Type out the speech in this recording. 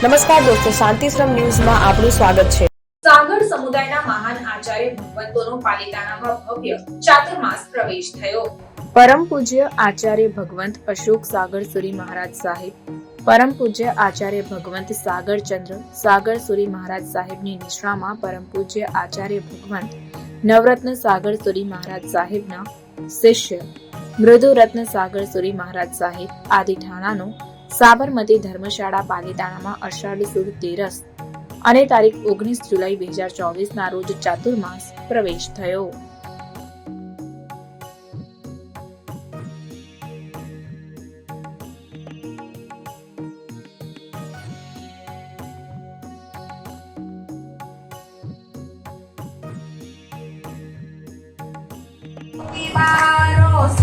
નમસ્કાર દોસ્તો શાંતિશ્રમ ન્યૂઝમાં આપનું સ્વાગત છે. સાગર સમુદાયના મહાન આચાર્ય ભગવંતોનો પાલિતાણામાં ભવ્ય ચાતુર્માસ પ્રવેશ થયો. પરમ પૂજ્ય આચાર્ય ભગવંત અશોક સાગર સુરી મહારાજ સાહેબ પરમ પૂજ્ય આચાર્ય ભગવંત સાગર ચંદ્ર સાગર સુરી મહારાજ સાહેબની નિશ્રામાં પરમ પૂજ્ય આચાર્ય ભગવંત નવરત્ન સાગર સુરી મહારાજ સાહેબના શિષ્ય મૃદુરત્ન સાગર સુરી મહારાજ સાહેબ આદિ ઠાણાનો સાબરમતી ધર્મશાળા પાલીતાણામાં અષાઢી સુદ તેરસ અને તારીખ ઓગણીસ જુલાઈ બે હજાર ચોવીસના રોજ ચાતુર્માસ પ્રવેશ થયો. Vivaros,